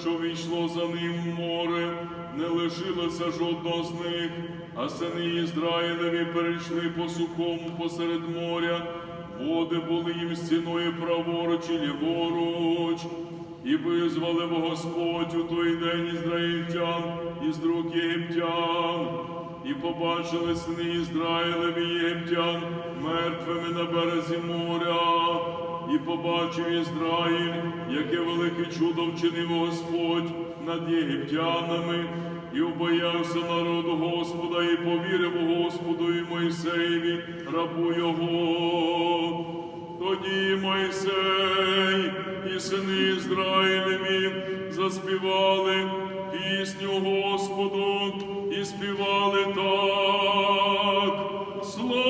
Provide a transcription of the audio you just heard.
що війшло за ним в море, не лишилося жодного з них, а сини Ізраїлеві перейшли по сухому посеред моря, води були їм стіною праворуч і ліворуч. І визволив Господь у той день ізраїльтян із рук єгиптян, і побачили сини Ізраїлеві єгиптян мертвими на березі моря, і побачив Ізраїль, яке велике чудо вчинив Господь над єгиптянами, і убоявся народ Господа, і повірив Господу і Мойсеєві, рабу його. Тоді Мойсей і сини Ізраїлеві заспівали пісню Господу і співали так. Слава